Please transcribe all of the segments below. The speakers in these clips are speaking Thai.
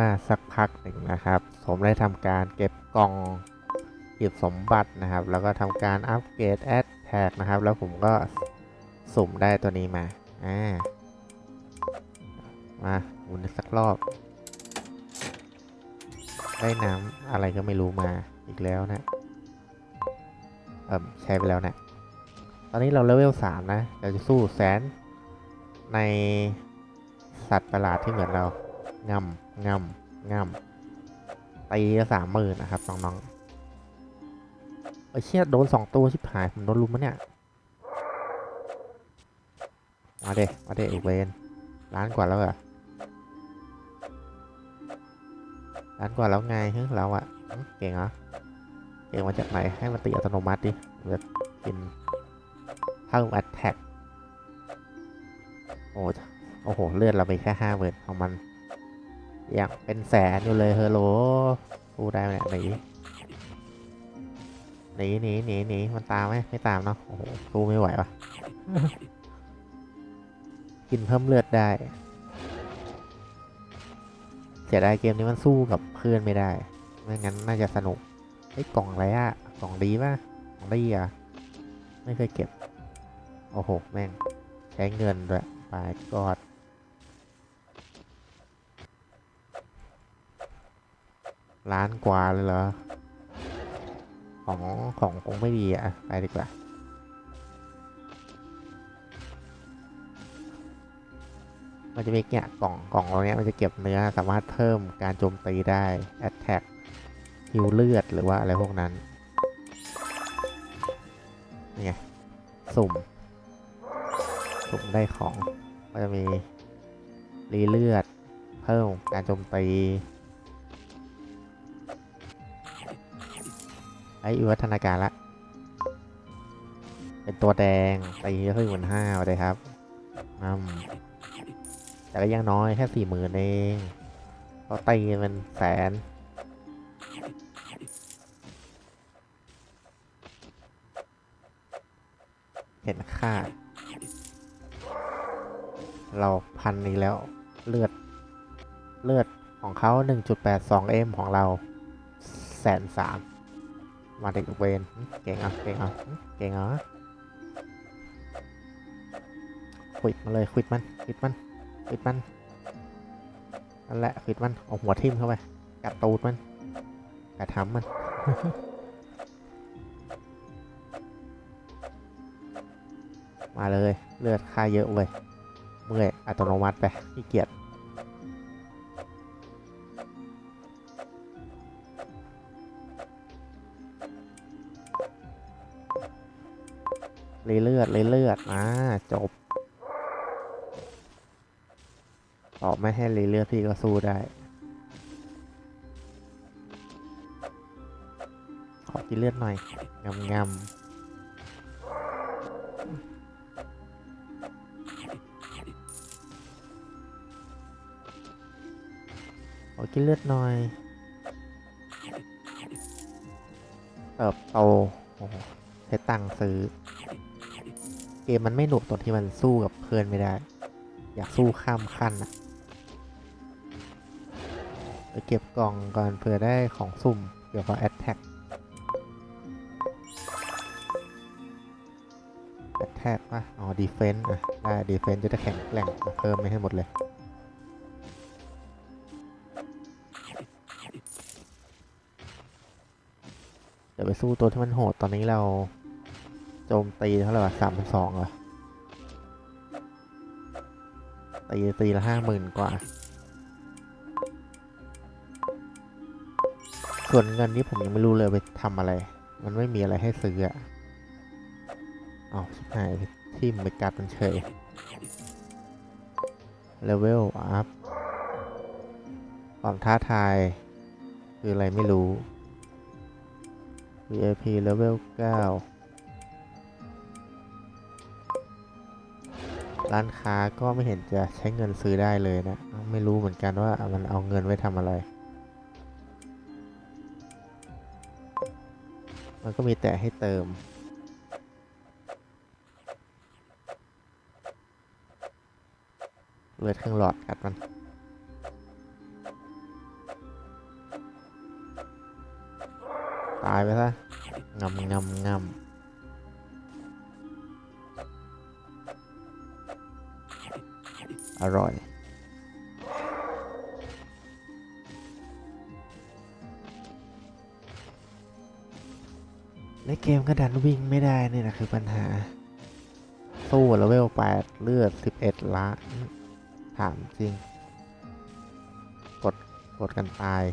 มาสักพักหนึ่งนะครับ ผมได้ทำการเก็บกล่องเก็บสมบัตินะครับ แล้วก็ทำการอัปเกรดแอดแท็กนะครับ แล้วผมก็สุ่มได้ตัวนี้มา อ่า มาหมุนสักรอบ ได้น้ำอะไรก็ไม่รู้มาอีกแล้วนะ เอ่มใช้ไปแล้วนะตอนนี้เราเลเวลสามนะ เราจะสู้แสนในสัตว์ประหลาดที่เหมือนเรางำ งำงำตีสามหมื่นนะครับน้องๆไอ้เชี่ยโดนสองตัวชิบหายผมโดนลุมมะเนี่ย มาเดมาเดอีกเวนล้านกว่าแล้วเหรอล้านกว่าแล้วไงเฮ้ยเราอะเก่งเหรอเก่งมาจากไหนให้มันตีอัตโนมัติดิเดี๋ยวกินเพิ่มอัตแทกโอ้โอ้โห เลือดเราไปแค่ห้าหมื่นของมัน อยังเป็นแสนอยู่เลยเฮลโหลสู้ได้ไหมหนีหนีหนีหนีหนีมันตามไหมไม่ตามเนาะโอ้โหสู้ไม่ไหววะกินเพิ่มเลือดได้เสียดายเกมนี้มันสู้กับเพื่อนไม่ได้ไม่งั้นน่าจะสนุกไอ้กล่องอะไรอะกล่องดีป่ะกล่องดีอะไม่เคยเก็บ โอ้โห แม่ง ใช้เงินด้วยไปกอด ล้านกว่าเลยเหรอ ของของคงไม่ดีอะไปดีกว่า มันจะมีเนี่ยกล่องกล่องเราเนี้ยมันจะเก็บเนื้อสามารถเพิ่มการโจมตีได้ attack ฮิวเลือดหรือว่าอะไรพวกนั้น นี่ไง สุ่ม สุ่มได้ของ ก็จะมีรีเลือด เพิ่มการโจมตี ไอ้วิวัฒนาการละ เป็นตัวแดงตีก็คือหมื่นห้าเลยครับอืมแต่ก็ยังน้อยแค่สี่หมื่นเองก็ตีเป็นแสนเห็นค่า เราพันนี้แล้วเลือด เลือดของเขา 1.82 m ของเราแสนสาม มาเด็กเวนเก่งอะเก่งอะเก่งอะควิดมาเลยควิดมันควิดมันควิดมันนั่นแหละควิดมันเอาหัวทิ่มเข้าไปกัดตูดมันกัดทำมันมาเลยเลือดค่าเยอะเว้ยเมื่อยอัตโนมัติไปขี้เกียจ เลยเลือดเลยเลือดอ่าจบตอไม่ให้เลยเลือดพี่ก็สู้ได้ ขอกินเลือดหน่อยงำงำขอกินเลือดหน่อย เติบโตโอ้ใช้ตังค์ซื้อ มมันไม่หนุกตรงที่มันสู้กับเพื่อนไม่ได้ อยากสู้ข้ามขั้นอะไปเก็บกล่องก่อนเผื่อได้ของสุ่มเกี่ยวกับแอ t แทกแอ t แทกป่ะอ๋อดีเฟนต์อะได้ดีเฟนต์จะได้แข็งแกร่งเพิ่มไม่ให้หมดเลยเดี๋ยวไปสู้ตัวที่มันโหดตอนนี้เรา โจมตีเท่าไหร่สามพันสองเหรอตีตีละห้าหมื่นกว่า ส่วนเงินนี้ผมยังไม่รู้เลยไปทำอะไร มันไม่มีอะไรให้ซื้ออะอ้าวชิบหายที่มไปกัดมันเฉยเลเวลอัพความท้าทาย คืออะไรไม่รู้ VIP level 9 ร้านค้าก็ไม่เห็นจะใช้เงินซื้อได้เลยนะ ไม่รู้เหมือนกันว่ามันเอาเงินไว้ทำอะไร มันก็มีแต่ให้เติมเลือดข้างหลอดกัดมันตายไปซะงำงำงำ อร่อยในเกมก็ดันวิ่งไม่ได้นี่นะคือปัญหา สู้เลเวล8เลือด 11ละถามจริง กด กดกันตาย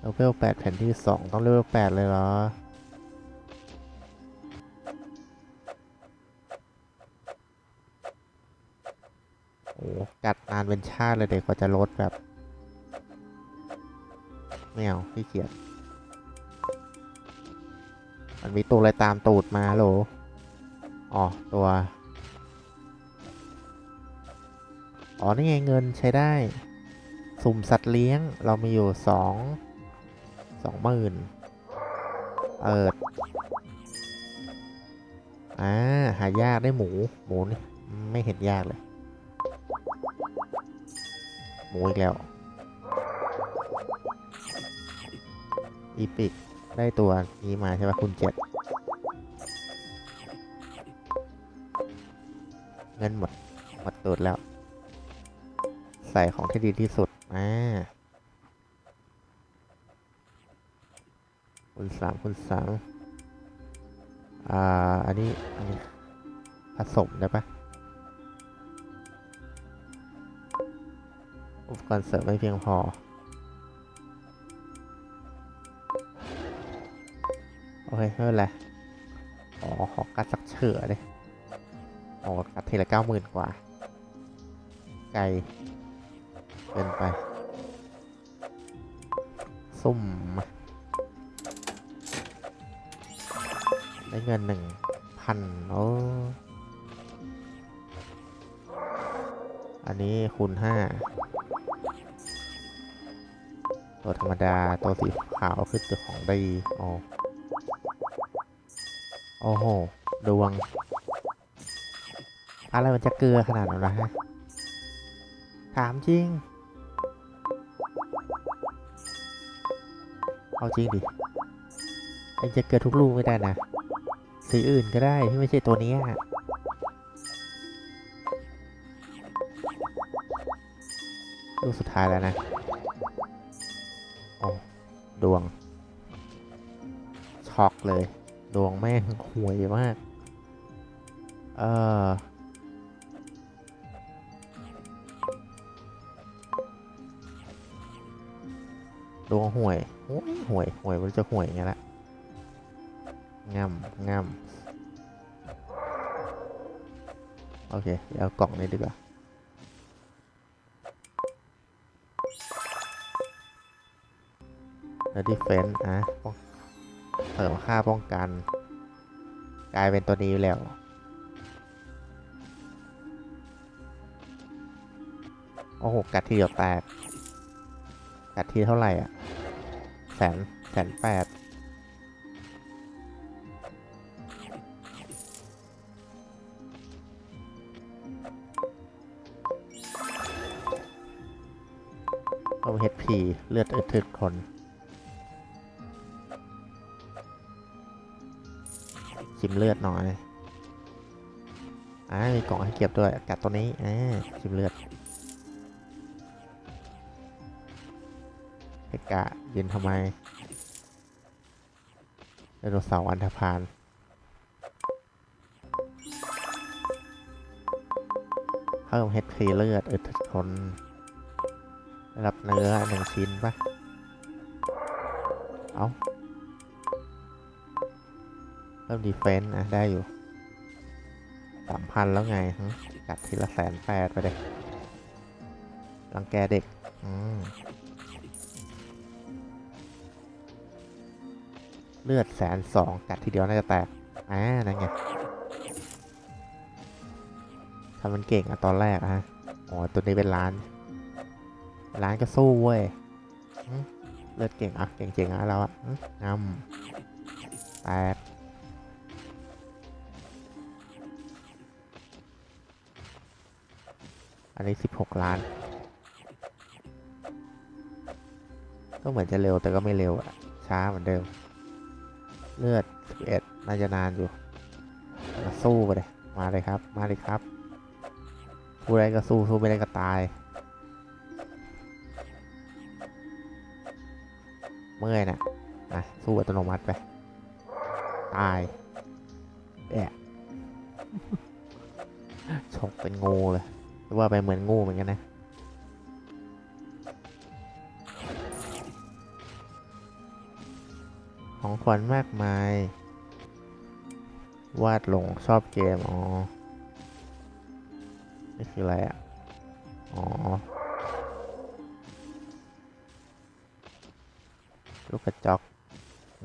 เลเวล8แผ่นที่ 2 ต้องเลเวล8เลยเหรอานเป็นชาติเลยเด็กกว่าจะลดแบบไม่เอาขี้เกียจมันมีตัวอะไรตามตูดมาโหลอ๋อตัว อ๋อ นี่ไงเงินใช้ได้ สุ่มสัตว์เลี้ยงเรามีอยู่สองสองหมื่นเปิดอ่าหายากได้หมู หมูนี่ไม่เห็นยากเลย หมูอีกแล้ว อีพิก ได้ตัวนี้มาใช่ปะคุณเจ็ดเงินหมด หมดตูดแล้ว ใส่ของที่ดีที่สุดอ่าคุณสามคุณสามอ่า อันนี้อันนี้ผสมได้ปะ อุปกรณ์เสริมไม่เพียงพอ โอเค ไม่เป็นไร อ๋อ ขอกัดสักเฉือเลยอ๋อกัดทีละเก้าหมื่นกว่า ไกลเกินไป ซุ่ม ได้เงินหนึ่งพันโอ้อันนี้คูณห้า ตัวธรรมดาตัวสีขาวคือตัวของดีอ๋อโอ้โห ดวง อะไรมันจะเกลือขนาดนั้นละฮะ ถามจริง เอาจริงดิไอ้จะเกลือทุกลูกไม่ได้นะ สีอื่นก็ได้ที่ไม่ใช่ตัวนี้ลูกสุดท้ายแล้วนะ ช็อกเลย ดวงแม่งห่วยมาก เออดวงห่วยห่วยห่วยห่วยมันจะห่วยอย่างเงี้แหละงำงำโอเคเดี๋ยวเอากล่องนี้ดีกว่าแล้วดีเฟนต์อะป้อง เสริมค่าป้องกัน กลายเป็นตัวนี้แล้ว โอ้โห กัดทีเดียวแตกกัดทีเท่าไหร่อะ แสนแสนแปดเอาเฮดพีเลือดอึดถึกทน ชิมเลือดหน่อยอ่ามีกล่องให้เก็บด้วยกัดตัวนี้อ่าชิมเลือดเอกะยืนทำไมไดโนเสาร์อันธพาลเพิ่ม HP เลือดอึดทนรับเนื้อหนึ่งชิ้นปะเอา เพิ่มดีเฟนต์อะได้อยู่สามพันแล้วไงฮะกัดทีละแสนแปดไปเลยรังแกเด็ก อืมเลือดแสนสองกัดทีเดียวน่าจะแตกอ่านั่นไงทำมันเก่งอะตอนแรกอะฮะอ๋อตัวนี้เป็นล้านร้านก็สู้เว้ยเลือดเก่งอะเก่งๆอะเราอะงำแตก อันนี้สิบหกล้าน ก็เหมือนจะเร็วแต่ก็ไม่เร็วอะช้าเหมือนเดิม เลือด11น่าจะนานอยู่ มาสู้ไปเลย มาเลยครับ มาเลยครับสู้ได้ก็สู้สู้ไม่ได้ก็ตาย เมื่อยนะ่ะสู้อัตโนมัติไป ตายแอะฉกเป็นงูเลย ว่าไปเหมือนงูเหมือนกันนะของขวัญมากมาย วาดหลงชอบเกม อ๋อ นี่คืออะไรอะ อ๋อ ลูกกระจอก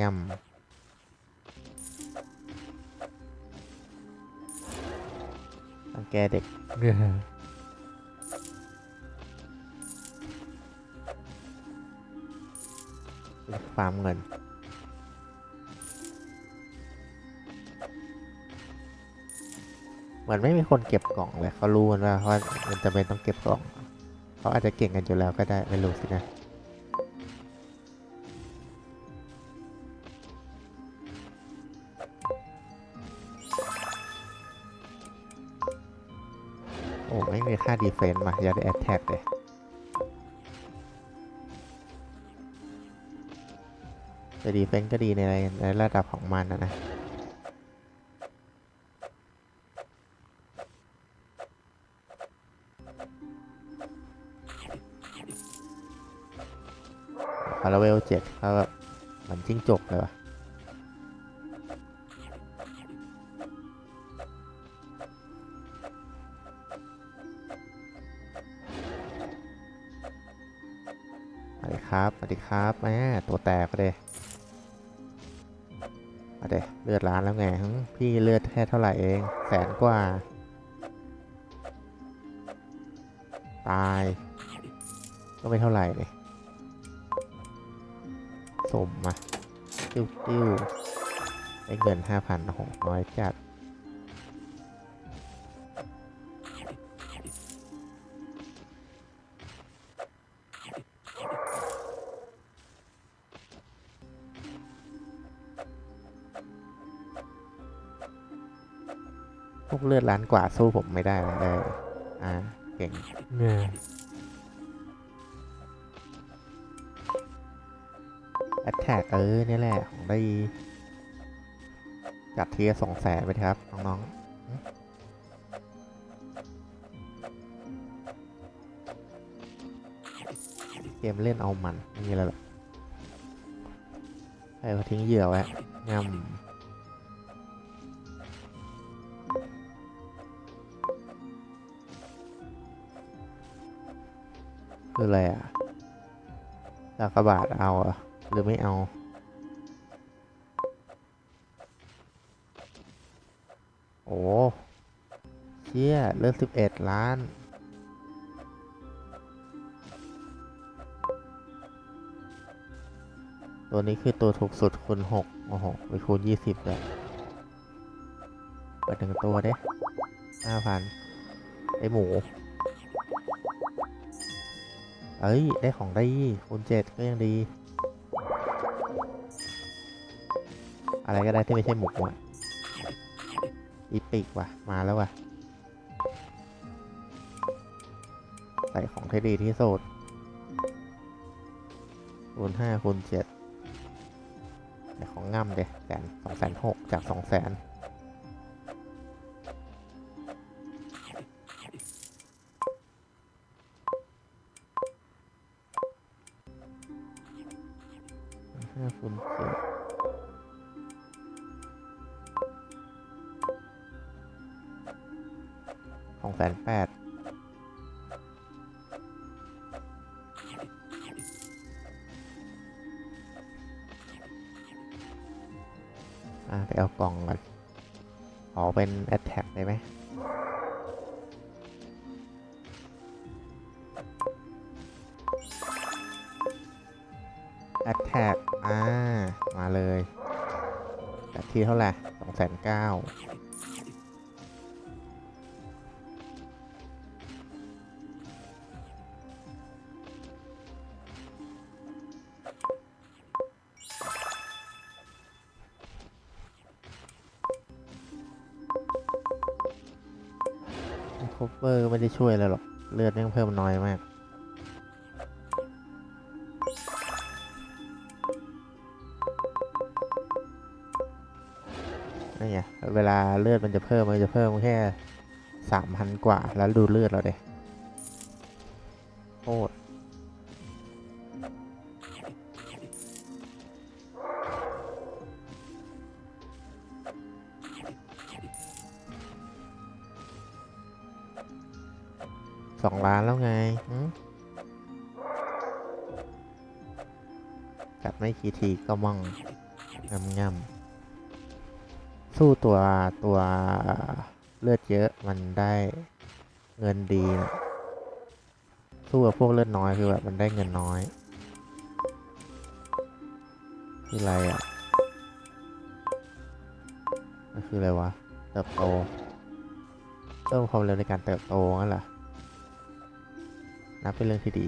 ง่ำต้องแกเด็ก ฟาร์มเงิน เหมือนไม่มีคนเก็บกล่องเลยเขารู้กันว่าว่ามันจะเป็นต้องเก็บกล่องเขาอาจจะเก่งกันอยู่แล้วก็ได้ไม่รู้สินะโอ้ไม่มีค่าดีเฟนต์มาอย่าได้แอตแทกเลย แต่ดีเฟนก็ดีในในระดับของมันนะนะพาราเวลเจ็ดเขาแบบเหมือนจิ้งจกเลยวะสวัสดีครับ สวัสดีครับแม่ตัวแตกเลย มาเดเลือดล้านแล้วไงพี่เลือดแค่เท่าไหร่เองแสนกว่า ตาย ก็ไม่เท่าไหร่เนี่ยสมมาติ้วติ้วได้เงินห้าพันโอ้โหน้อยจัด วกเลือดล้านกว่าสู้ผมไม่ได้เลยเอออ่าเก่งเนี่ยแอตแทกเออเนี่ยแหละของได้จัดเทีละสองแสนไปครับ น้องๆเกมเล่นเอามันไม่มีอะไรหรอกใครเขาทิ้งเหยื่อไว้งำ คืออะไรอะดากบาดเอาหรอะหรือไม่เอา โอ้เชี่ยเลือดสิบเอ็ดล้าน ตัวนี้คือตัวถูกสุดคูณหกโอ้โหไปคูณยี่สิบเลยเปิดหนึ่งตัวเด้ห้าพันไอหมู เอ้ย ได้ของได้คูณเจ็ดก็ยังดี อะไรก็ได้ที่ไม่ใช่หมูอะอีปิกว่ะ มาแล้วว่ะ ใส่ของที่ดีที่สุดคูณห้าคูณเจ็ดของง่ำเด็แสนสองแสนหกจากสองแสน นแปดอะไปเอากล่องก่อนขอเป็น attack ได้ไหม attack อ่า มาเลย แต่ที่เท่าไหร่สองแสนเก้า เวอร์ไม่ได้ช่วยอะไรหรอก เลือดยังเพิ่มน้อยมาก นี่ไง เวลาเลือดมันจะเพิ่ม มันจะเพิ่มแค่สามพันกว่า แล้วดูเลือดเราเด้โคตร สองล้านแล้วไงกัดไม่กี่ทีก็มั่งงำงำสู้ตัวตัวเลือดเยอะมันได้เงินดีนะสู้กับพวกเลือดน้อยคือแบบมันได้เงินน้อยคืออะไรอะมันคืออะไรวะ เติบโต เพิ่มความเร็วในการเติบโตงั้นเหรอ นับเป็นเรื่องที่ดี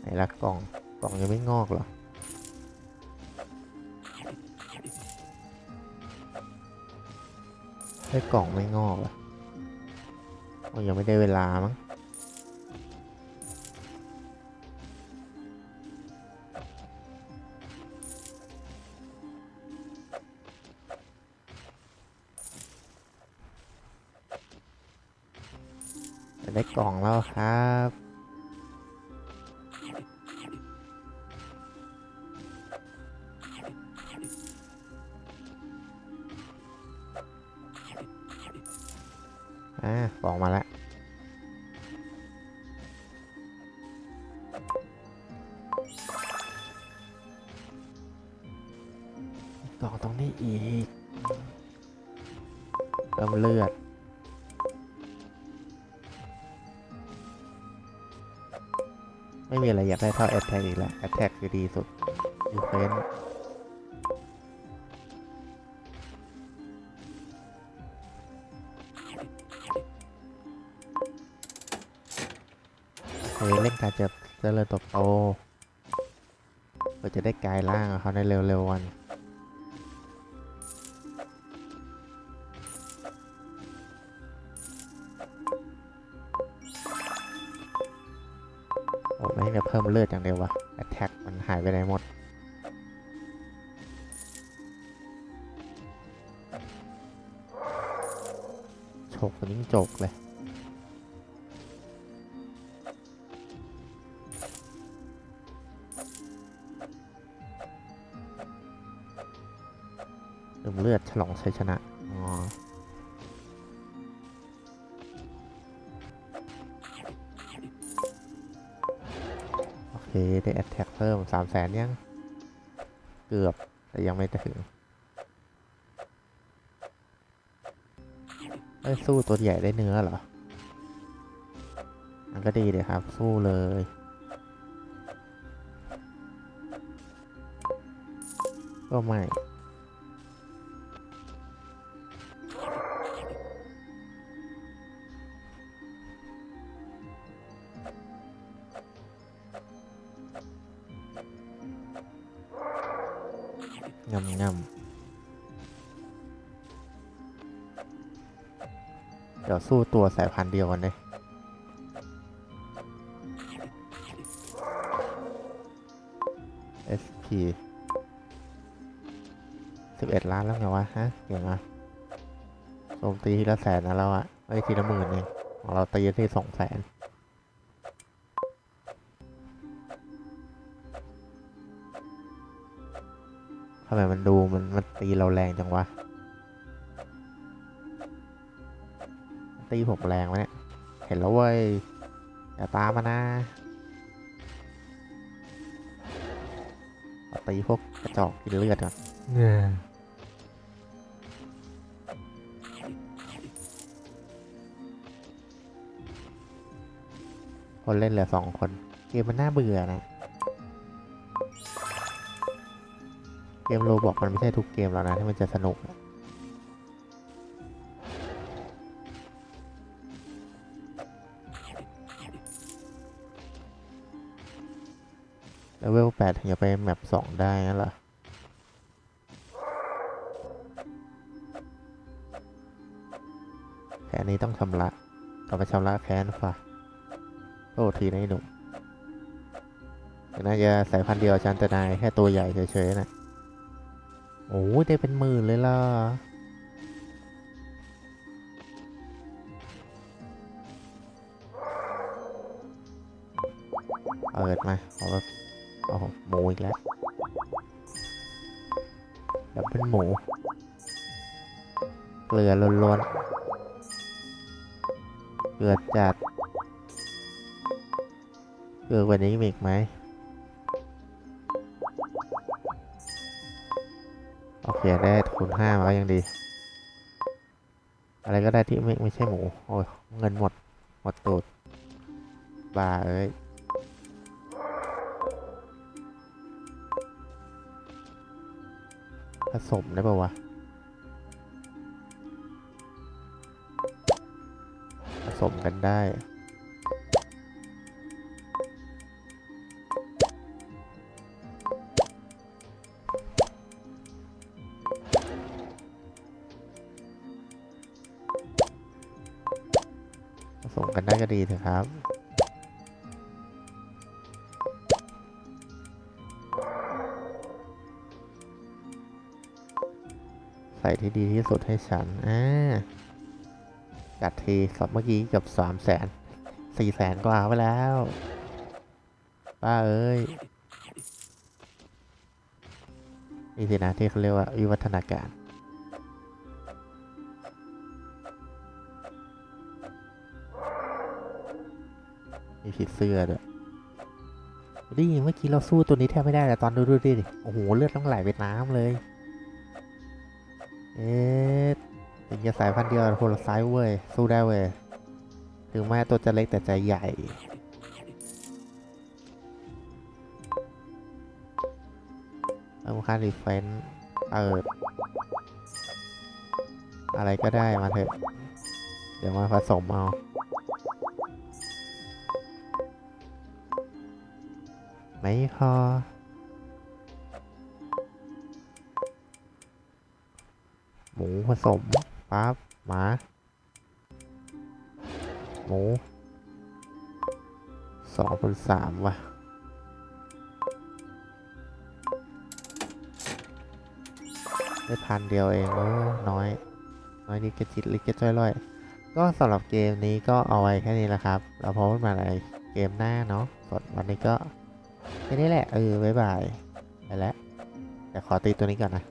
ไหนละกล่อง กล่องยังไม่งอกเหรอได้กล่องไม่งอกเหรอโอ้ยังไม่ได้เวลามั้ง ได้กล่องแล้วครับ อ่ากล่องมาแล้ว อะไรอยากได้เท่าแอตแทกอีกแล้วแอตแทกคือดีสุดดีเฟนเคยเล่นการจะเจริญตบโตเพื่อจะได้กลายร่างเขาในเร็วๆวัน อ้ไม่งจะเพิ่มเลือดอย่างเดียววะแอ t แทกมันหายไปไหนหมดโฉกนิ่งโจกเลยดื่มเลือดฉลองชัยชนะ เคได้แอตแทกเพิ่มสามแสนยัง เกือบ แต่ยังไม่ถึงเอ้สู้ตัวใหญ่ได้เนื้อเหรอ มันก็ดีเลยครับ สู้เลย ก็ไม่ สู้ตัวสายพันธุ์เดียวกันเลย SP สิบเอ็ดล้านแล้วไงวะฮะเก่งอะโจมตีทีละแสนนะเราอะไม่ทีละหมื่นเองของเราตีที่สองแสนทำไมมันดูมันมันตีเราแรงจังวะ ตีผมแรงไหมเนี่ย เห็นแล้วเว้ย อย่าตามมานะเอาตีพวกกระจอกกินเลือดก่อนคนเล่นเหลือสองคน เกมมันน่าเบื่อนะ เกมโรบอกมันไม่ใช่ทุกเกมแล้วนะที่มันจะสนุกอะ เลเวลแปดถึงจะไปแมปสองได้งั้นเหรอแผนนี้ต้องชำระกลับมาชำระแค้นฝ่ะโทษทีนะไอ้หนุ่มน่าจะสายพันธุ์เดียวกับฉันแต่นายแค่ตัวใหญ่เฉยๆนะโอ้ได้เป็นหมื่นเลยล่ะเปิดมาเอาแบบ โอ้โหหมูอีกแล้วดับเป็นหมู เกลือล้วนๆ เกลือจัด เกลือกว่านี้มีอีกไหมโอเคได้คูณห้ามาก็ยังดี อะไรก็ได้ที่ไม่ไม่ใช่หมู โอ้ยเงินหมด หมดตูดบ้าเอ้ย สมได้ป่าวะ ผสมกันได้ผสมกันได้ก็ดีเถอะครับ ที่ดีที่สุดให้ฉัน อ่า จัดทีสับเมื่อกี้เกือบสามแสนสี่แสนกว่าไปแล้ว ป้าเอ้ย นี่สินะที่เขาเรียกว่าวิวัฒนาการมีผีเสื้อด้วยดิเมื่อกี้เราสู้ตัวนี้แทบไม่ได้แต่ตอนดูดูดิ โอ้โห เลือดต้องไหลไปน้ำเลย เอ๊ะถึงจะสายพันธุ์เดียวคนละไซส์เว้ย สู้ได้เว้ย ถึงแม้ตัวจะเล็กแต่ใจใหญ่เอาค่ารีเฟนเปิดอะไรก็ได้มาเถอะ เดี๋ยวมาผสมเอาไม่พอ ผสมปั๊บหมา หมูสองเป็นสามว่ะ ได้พันเดียวเองโอ้น้อย น้อยนิดกระจิตลิกกระจ้อยร่อย ก็สำหรับเกมนี้ก็เอาไว้แค่นี้แหละครับ เราพบกันใหมาในเกมหน้าเนาะส่วนวันนี้ก็แค่นี้แหละ เออ บ๊ายบาย ไปแล้วแต่ขอตีตัวนี้ก่อนนะ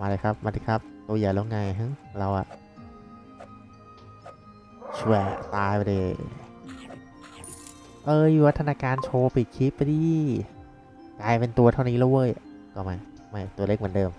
มาเลยครับ มาดิครับ ตัวใหญ่แล้วไงฮึเราอะแฉวะตายไปเลยเอ้ยวัฒนาการโชว์ปิดคลิปไปดิกลายเป็นตัวเท่านี้แล้วเว้ย ก็ไม่ ไม่ ตัวเล็กเหมือนเดิม